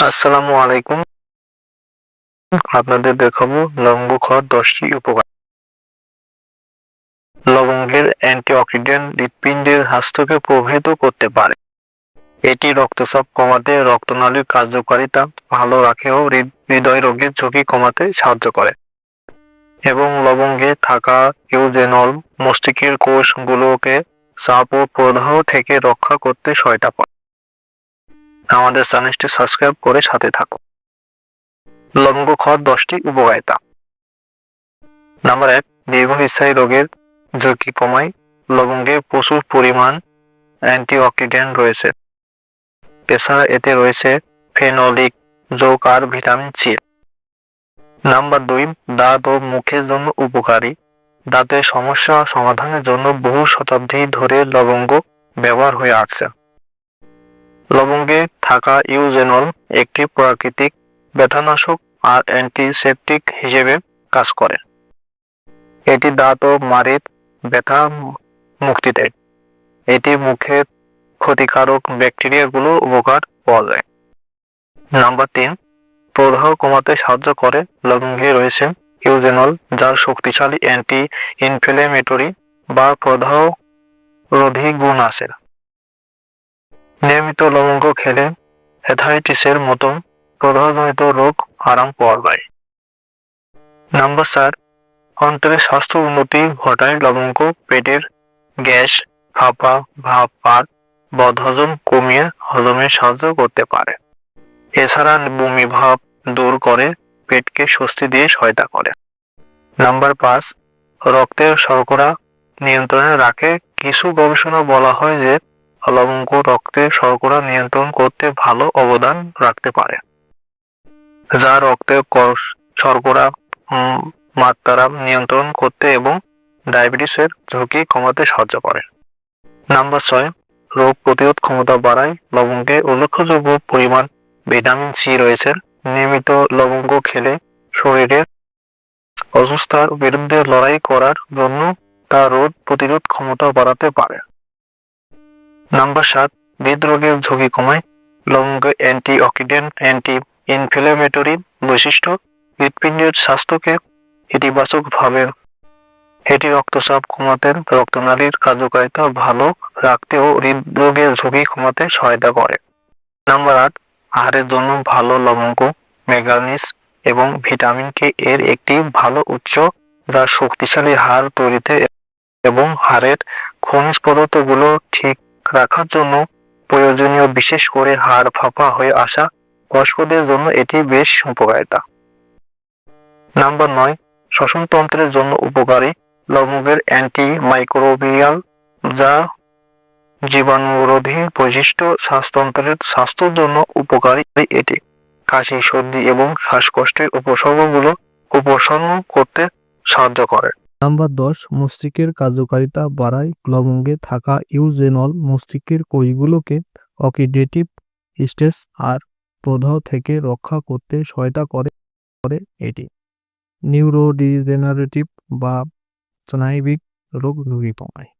আসসালামু আলাইকুম। আপনাদের দেখাবো লবঙ্গ খাওয়ার দশটি উপকার লবঙ্গের অ্যান্টিঅক্সিডেন্ট হৃৎপিণ্ডের স্বাস্থ্যকে প্রভাবিত করতে পারে। এটি রক্তচাপ কমাতে রক্তনালীর কার্যকারিতা ভালো রাখে ও হৃদ- হৃদয় রোগের ঝুঁকি কমাতে সাহায্য করে। এবং লবঙ্গে থাকা ইউজেনল মস্তিষ্কের কোষগুলোকে চাপ ও প্রদাহ থেকে রক্ষা করতে সহায়তা করে। আমাদের চ্যানেলটি সাবস্ক্রাইব করে সাথে থাকো। লবঙ্গ খাওয়ার দশটি উপকারিতা। নাম্বার এক, দীর্ঘস্থায়ী রোগের ঝুঁকি কমায় লবঙ্গে প্রচুর পরিমাণ অ্যান্টিঅক্সিডেন্ট রয়েছে। এছাড়া এতে রয়েছে ফেনোলিক যোগ আর ভিটামিন সি। নাম্বার দুই, দাঁত ও মুখের জন্য উপকারী। দাঁতের সমস্যা সমাধানের জন্য বহু শতাব্দী ধরে লবঙ্গ ব্যবহার হয়ে আসছে। লবঙ্গে থাকা ইউজেনল একটি প্রাকৃতিক ব্যথানাশক আর অ্যান্টিসেপটিক হিসেবে কাজ করে। এটি দাঁত ও মাড়ির ব্যথা মুক্তি দেয় এটি মুখে ক্ষতিকারক ব্যাকটেরিয়াগুলো উপকার পাওয়া যায়। নাম্বার তিন, প্রদাহ কমাতে সাহায্য করে। লবঙ্গে রয়েছে ইউজেনল যার শক্তিশালী অ্যান্টি ইনফ্লেমেটরি বা প্রদাহ রোধী গুণ আছে। নিয়মিত লবঙ্গ খেলে হেথাইটিসের মতো প্রদাহজনিত রোগ আরাম পাওয়া যায়। নাম্বার চার অন্তরের স্বাস্থ্য উন্নতি ঘটায় লবঙ্গ, পেটের গ্যাস ফাঁপা ভাব পাত, বদহজম কমিয়ে হজমে সাহায্য করতে পারে। এছাড়া বমি ভাব দূর করে, পেটকে স্বস্তি দিয়ে সহায়তা করে। নাম্বার পাঁচ, রক্তের শর্করা নিয়ন্ত্রণে রাখে। কিছু গবেষণা বলা হয় যে লবঙ্গ রক্তে শর্করা নিয়ন্ত্রণ করতে ভালো অবদান রাখতে পারে। যা রক্তে শর্করা মাত্রা নিয়ন্ত্রণ করতে এবং ডায়াবেটিসের ঝুঁকি কমাতে সাহায্য করে। নাম্বার ছয়, রোগ প্রতিরোধ ক্ষমতা বাড়ায়। লবঙ্গে উল্লেখযোগ্য পরিমাণ ভিটামিন সি রয়েছে। নিয়মিত লবঙ্গ খেলে শরীরের অসুস্থার বিরুদ্ধে লড়াই করার জন্য তা রোগ প্রতিরোধ ক্ষমতা বাড়াতে পারে। নাম্বার সাত, হৃদরোগের ঝুঁকি কমায়। লবঙ্গে অ্যান্টি অক্সিডেন্ট অ্যান্টি ইনফ্লেমেটরি বৈশিষ্ট্য, হৃৎপিণ্ডের স্বাস্থ্যকে ইতিবাচকভাবে এটি রক্তচাপ কমাতে, রক্তনালীর কার্যকারিতা ভালো রাখতে ও হৃদরোগের ঝুঁকি কমাতে সহায়তা করে। নাম্বার আট, আহারের জন্য ভালো লবঙ্গ ম্যাঙ্গানিজ এবং ভিটামিন কে এর একটি ভালো উৎস যা শক্তিশালী হাড় তৈরিতে এবং হাড়ের খনিজ পদার্থগুলো ঠিক রাখার জন্য প্রয়োজনীয় বিশেষ করে হাড় ফাঁপা হয়ে আসা বয়স্কদের জন্য এটি বেশ উপকারিতা। নাম্বার নয়, শ্বসনতন্ত্রের জন্য উপকারী লবঙ্গের অ্যান্টি মাইক্রোবিয়াল যা জীবাণুরোধী বৈশিষ্ট্য শ্বাসতন্ত্রের স্বাস্থ্যের জন্য উপকারী এটি। কাশি, সর্দি এবং শ্বাসকষ্টের উপসর্গগুলো উপশম করতে সাহায্য করে। নাম্বার দশ, মস্তিষ্কের কার্যকারিতা বাড়ায়। লবঙ্গে থাকা ইউজেনল মস্তিষ্কের কইগুলোকে অকিডেটিভ স্টেস আর প্রদাহ থেকে রক্ষা করতে সহায়তা করে করে এটি। নিউরোডিজেনারেটিভ বা স্নায়বিক রোগ রুগী কমায়